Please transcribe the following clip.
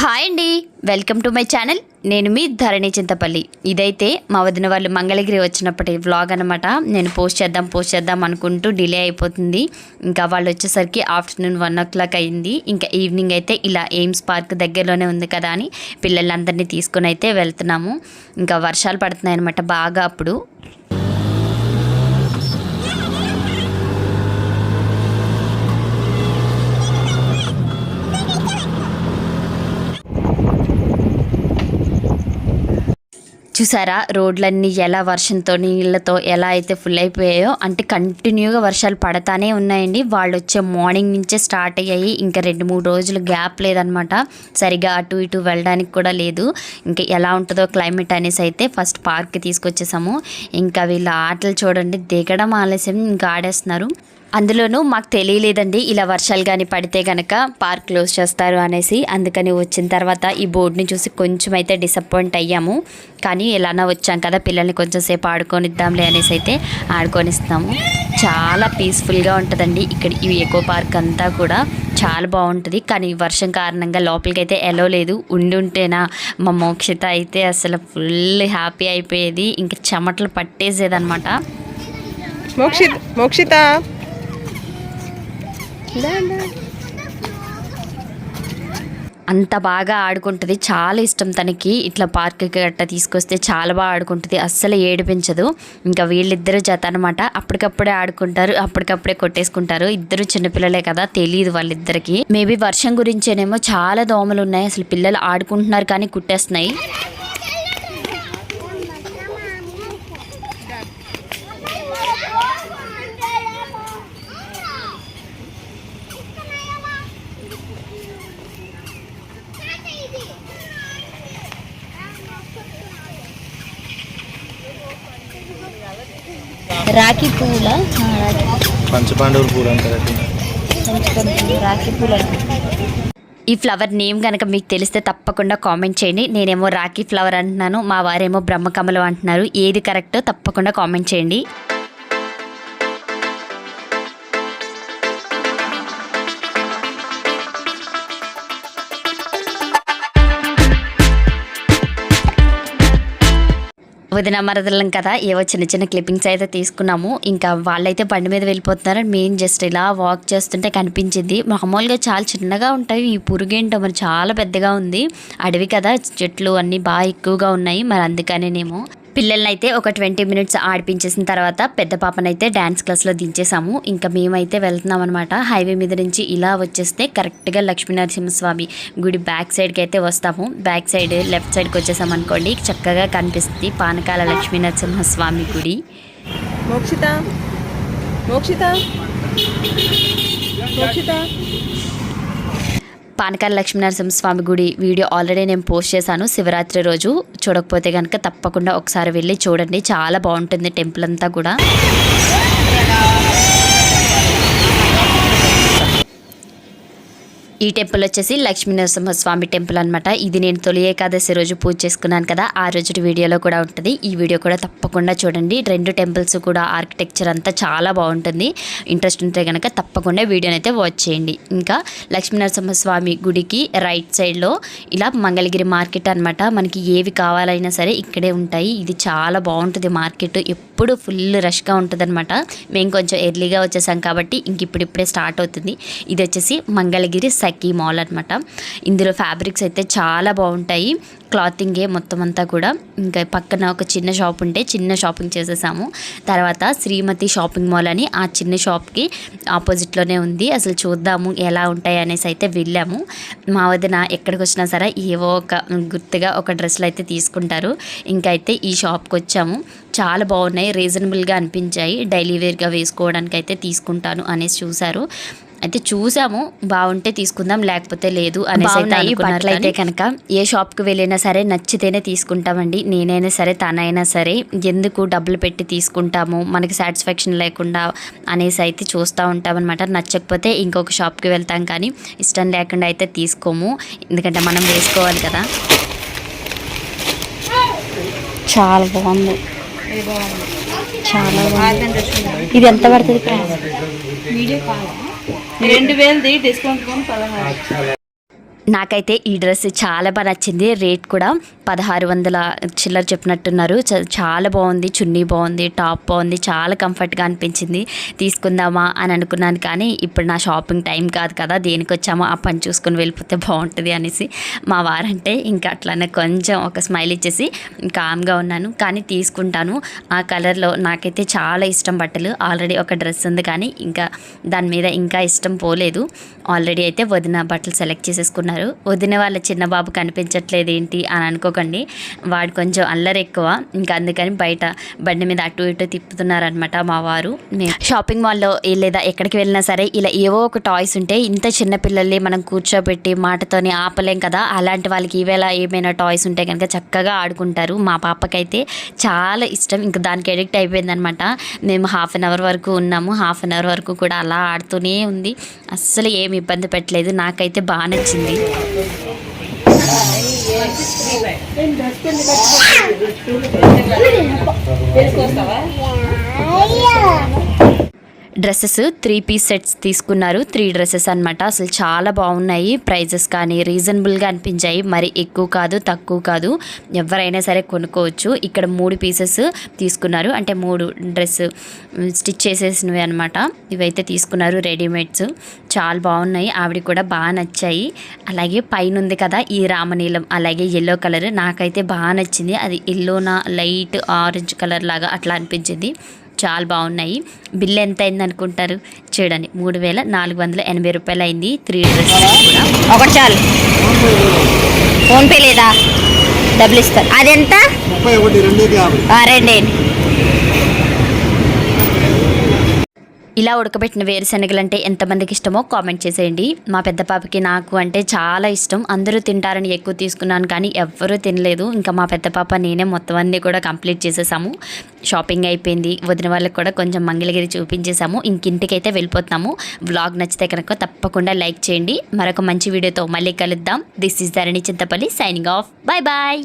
Hi అండి. Welcome to my channel. నేను మీ ధరణి చింతపల్లి. ఇదైతే మా వదిన వాళ్ళు మంగళగిరి వచ్చినప్పటి వ్లాగ్ అనమాట నేను పోస్ట్ చేద్దాం పోస్ట్ చేద్దాం అనుకుంటూ డిలే అయిపోతుంది. ఇంకా వాళ్ళు వచ్చేసరికి ఆఫ్టర్నూన్ వన్ ఓ క్లాక్ అయింది. ఇంకా ఈవినింగ్ అయితే ఇలా ఎయిమ్స్ పార్క్ దగ్గరలోనే ఉంది కదా అని పిల్లలందరినీ తీసుకొని అయితే వెళ్తున్నాము. ఇంకా వర్షాలు పడుతున్నాయి అనమాట బాగా అప్పుడు. చూసారా? రోడ్లన్నీ ఎలా వర్షంతో నీళ్ళతో ఎలా అయితే ఫుల్ అయిపోయాయో అంటే కంటిన్యూగా వర్షాలు పడతానే ఉన్నాయండి. వాళ్ళు వచ్చే మార్నింగ్ నుంచే స్టార్ట్ అయ్యాయి. ఇంకా రెండు మూడు రోజులు గ్యాప్ లేదనమాట. సరిగా అటు ఇటు వెళ్ళడానికి కూడా లేదు. ఇంకా ఎలా ఉంటుందో క్లైమేట్ అనేసి అయితే ఫస్ట్ పార్క్ తీసుకొచ్చేసాము. ఇంకా వీళ్ళ ఆటలు చూడండి దిగడం ఆలస్యం ఇంకా ఆడేస్తున్నారు. అందులోనూ మాకు తెలియలేదండి ఇలా వర్షాలు కానీ పడితే కనుక పార్క్ క్లోజ్ చేస్తారు అనేసి. అందుకని వచ్చిన తర్వాత ఈ బోర్డుని చూసి కొంచెం అయితే డిసప్పాయింట్ అయ్యాము. కానీ ఎలానో వచ్చాం కదా పిల్లల్ని కొంచెం సేపు ఆడుకొనిద్దాంలే అనేసి అయితే ఆడుకొనిస్తాము చాలా పీస్ఫుల్గా ఉంటుందండి ఇక్కడ ఈ ఎకో పార్క్ అంతా కూడా. చాలా బాగుంటుంది. కానీ ఈ వర్షం కారణంగా లోపలికి అయితే ఎలో లేదు. ఉండి ఉంటేనా మా మోక్షిత అయితే అసలు ఫుల్ హ్యాపీ అయిపోయేది. ఇంకా చెమటలు పట్టేసేదనమాట మోక్షిత మోక్షిత. అంత బాగా ఆడుకుంటుంది. చాలా ఇష్టం తనకి. ఇట్లా పార్క్కి గట్ట తీసుకొస్తే చాలా బాగా ఆడుకుంటుంది. అస్సలు ఏడిపించదు. ఇంకా వీళ్ళిద్దరు జత అనమాట అప్పటికప్పుడే ఆడుకుంటారు. అప్పటికప్పుడే కొట్టేసుకుంటారు. ఇద్దరు చిన్నపిల్లలే కదా. తెలియదు వాళ్ళిద్దరికి. మేబీ వర్షం గురించేనేమో చాలా దోమలు ఉన్నాయి అసలు పిల్లలు ఆడుకుంటున్నారు కానీ కుట్టేస్తున్నాయి. రాఖీ పువ్వుల పంచపాండవులు పూలు అంటారు రాఖీ పూల ఈ ఫ్లవర్ నేమ్ కనుక మీకు తెలిస్తే తప్పకుండా కామెంట్ చేయండి. నేనేమో రాఖీ ఫ్లవర్ అంటున్నాను మా వారేమో బ్రహ్మకమలం అంటున్నారు. ఏది కరెక్టో తప్పకుండా కామెంట్ చేయండి. వదిన మరదలం కదా. ఏవో చిన్న చిన్న క్లిప్పింగ్స్ అయితే తీసుకున్నాము. ఇంకా వాళ్ళైతే బండి మీద వెళ్ళిపోతున్నారు. మేము జస్ట్ ఇలా వాక్ చేస్తుంటే కనిపించింది. మామూలుగా చాలా చిన్నగా ఉంటాయి. ఈ పురుగేంటో మరి చాలా పెద్దగా ఉంది. అడవి కదా. చెట్లు అన్నీ బాగా ఎక్కువగా ఉన్నాయి. మరి అందుకనేనేమో పిల్లల్ని అయితే ఒక ట్వంటీ మినిట్స్ ఆడిపించేసిన తర్వాత పెద్ద పాపనైతే డ్యాన్స్ క్లాస్లో దించేసాము ఇంకా మేమైతే వెళ్తున్నాం అనమాట హైవే మీద నుంచి ఇలా వచ్చేస్తే కరెక్ట్గా లక్ష్మీనరసింహస్వామి గుడి బ్యాక్ సైడ్కి అయితే వస్తాము. బ్యాక్ సైడ్ లెఫ్ట్ సైడ్కి వచ్చేసాం అనుకోండి చక్కగా కనిపిస్తుంది పానకాల లక్ష్మీనరసింహస్వామి గుడి. మోక్షిత? మోక్షిత? మోక్షిత? పానకాల లక్ష్మీనరసింహస్వామి గుడి వీడియో ఆల్రెడీ నేను పోస్ట్ చేశాను. శివరాత్రి రోజు చూడకపోతే కనుక తప్పకుండా ఒకసారి వెళ్ళి చూడండి. చాలా బాగుంటుంది టెంపుల్ అంతా కూడా. ఈ టెంపుల్ వచ్చేసి లక్ష్మీ నరసింహస్వామి టెంపుల్ అనమాట ఇది నేను తొలి ఏకాదశి రోజు పూజ చేసుకున్నాను కదా ఆ రోజు వీడియోలో కూడా ఉంటుంది. ఈ వీడియో కూడా తప్పకుండా చూడండి. రెండు టెంపుల్స్ కూడా ఆర్కిటెక్చర్ అంతా చాలా బాగుంటుంది. ఇంట్రెస్ట్ ఉంటే కనుక తప్పకుండా వీడియోని అయితే వాచ్ చేయండి. ఇంకా లక్ష్మీ నరసింహస్వామి గుడికి రైట్ సైడ్లో ఇలా మంగళగిరి మార్కెట్ అనమాట మనకి ఏవి కావాలైనా సరే ఇక్కడే ఉంటాయి. ఇది చాలా బాగుంటుంది మార్కెట్. ఎప్పుడు ఫుల్ రష్గా ఉంటుంది అనమాట మేము కొంచెం ఎర్లీగా వచ్చేసాం కాబట్టి ఇంక ఇప్పుడిప్పుడే స్టార్ట్ అవుతుంది. ఇది వచ్చేసి మంగళగిరి టెక్కీ మాల్ అనమాట ఇందులో ఫ్యాబ్రిక్స్ అయితే చాలా బాగుంటాయి. క్లాతింగే మొత్తం అంతా కూడా. ఇంకా పక్కన ఒక చిన్న షాప్ ఉంటే చిన్న షాపింగ్ చేసేసాము. తర్వాత శ్రీమతి షాపింగ్ మాల్ అని ఆ చిన్న షాప్కి ఆపోజిట్లోనే ఉంది. అసలు చూద్దాము ఎలా ఉంటాయి అనేసి అయితే వెళ్ళాము. మా వదిన ఎక్కడికి వచ్చినా సరే ఏవో ఒక గుర్తుగా ఒక డ్రెస్సులు అయితే తీసుకుంటారు. ఇంకా అయితే ఈ షాప్కి వచ్చాము. చాలా బాగున్నాయి. రీజనబుల్గా అనిపించాయి. డైలీ వేర్గా వేసుకోవడానికి అయితే తీసుకుంటాను అనేసి చూశారు. అయితే చూసాము. బాగుంటే తీసుకుందాం లేకపోతే లేదు అనేసి అయితే అనుకున్నారు అయితే కనుక. ఏ షాప్కి వెళ్ళినా సరే నచ్చితేనే తీసుకుంటామండి. నేనైనా సరే తనైనా సరే ఎందుకు డబ్బులు పెట్టి తీసుకుంటాము? మనకి సాటిస్ఫాక్షన్ లేకుండా అనేసి అయితే చూస్తూ ఉంటామన్నమాట. నచ్చకపోతే ఇంకొక షాప్కి వెళ్తాం కానీ ఇష్టం లేకుండా అయితే తీసుకోము. ఎందుకంటే మనం వేసుకోవాలి కదా. చాలా బాగుంది. చాలా బాగుంది. ఇది ఎంత పడుతుంది? రెండు వేలది డిస్కౌంట్ కొని పదహారు. నాకైతే ఈ డ్రెస్ చాలా బాగా నచ్చింది. రేట్ కూడా పదహారు వందల చిల్లర చెప్పినట్టున్నారు. చ- చాలా బాగుంది. చున్నీ బాగుంది. టాప్ బాగుంది. చాలా కంఫర్ట్గా అనిపించింది. తీసుకుందామా అని అనుకున్నాను కానీ ఇప్పుడు నా షాపింగ్ టైం కాదు కదా. దేనికి వచ్చామో ఆ పని చూసుకొని వెళ్ళిపోతే బాగుంటుంది అనేసి మా వారంటే ఇంకా అట్లానే కొంచెం ఒక స్మైల్ ఇచ్చేసి కామ్గా ఉన్నాను. కానీ తీసుకుంటాను. ఆ కలర్లో నాకైతే చాలా ఇష్టం బట్టలు. ఆల్రెడీ ఒక డ్రెస్ ఉంది కానీ ఇంకా దాని మీద ఇంకా ఇష్టం పోలేదు. ఆల్రెడీ అయితే వదిన బట్టలు సెలెక్ట్ చేసేసుకున్నారు వదిన వాళ్ళ చిన్న బాబు కనిపించట్లేదు ఏంటి అని అనుకోకండి. వాడు కొంచెం అల్లరి ఎక్కువ. ఇంకా అందుకని బయట బండి మీద అటు ఇటు తిప్పుతున్నారనమాట మా వారు. షాపింగ్ మాల్లో లేదా ఎక్కడికి వెళ్ళినా సరే ఇలా ఏవో ఒక టాయ్స్ ఉంటే ఇంత చిన్న పిల్లల్ని మనం కూర్చోబెట్టి మాటతోని ఆపలేం కదా? అలాంటి వాళ్ళకి ఈవేళ ఏమైనా టాయ్స్ ఉంటే కనుక చక్కగా ఆడుకుంటారు. మా పాపకైతే చాలా ఇష్టం. ఇంకా దానికి ఎడిక్ట్ అయిపోయిందనమాట మేము హాఫ్ అన్ అవర్ వరకు ఉన్నాము. హాఫ్ అన్ అవర్ వరకు కూడా అలా ఆడుతూనే ఉంది. అస్సలు ఏమి ఇబ్బంది పెట్టలేదు. నాకైతే బాగా నచ్చింది. తీసుకొస్తావా డ్రెస్సెస్ త్రీ పీస్ సెట్స్ తీసుకున్నారు. త్రీ డ్రెస్సెస్ అనమాట అసలు చాలా బాగున్నాయి. ప్రైజెస్ కానీ రీజనబుల్గా అనిపించాయి. మరి ఎక్కువ కాదు తక్కువ కాదు. ఎవరైనా సరే కొనుక్కోవచ్చు. ఇక్కడ మూడు పీసెస్ తీసుకున్నారు. అంటే మూడు డ్రెస్ స్టిచ్ చేసేసినవి అనమాట ఇవైతే తీసుకున్నారు రెడీమేడ్స్ చాలా బాగున్నాయి. ఆవిడ కూడా బాగా నచ్చాయి. అలాగే పైన ఉంది కదా ఈ రామనీలం. అలాగే ఎల్లో కలర్ నాకైతే బాగా నచ్చింది. అది ఎల్లోనా లైట్ ఆరెంజ్ కలర్ లాగా అట్లా అనిపించింది. చాలా బాగున్నాయి. బిల్ ఎంత అయింది అనుకుంటారు చూడండి మూడు వేల నాలుగు వందల ఎనభై రూపాయలు అయింది. త్రీ డ్రెస్సెస్ కూడా. ఒకటి చాలు. ఫోన్పే లేదా? డబ్బులు ఇస్తారు. అదెంత? ముప్పై ఒకటి రెండు యాభై ఆ, రెండేయండి ఇలా ఉడకబెట్టిన వేరుశనగలు అంటే ఎంతమందికి ఇష్టమో కామెంట్ చేసేయండి. మా పెద్ద పాపకి నాకు అంటే చాలా ఇష్టం. అందరూ తింటారని ఎక్కువ తీసుకున్నాను కానీ ఎవ్వరూ తినలేదు. ఇంకా మా పెద్ద పాప నేనే మొత్తం అన్నీ కూడా కంప్లీట్ చేసేసాము. షాపింగ్ అయిపోయింది. వదిన వాళ్ళకి కూడా కొంచెం మంగళగిరి చూపించేసాము. ఇంకింటికైతే వెళ్ళిపోతున్నాము. వ్లాగ్ నచ్చితే కనుక తప్పకుండా లైక్ చేయండి. మరొక మంచి వీడియోతో మళ్ళీ కలుద్దాం. This is Dharani Chintapalli signing off bye bye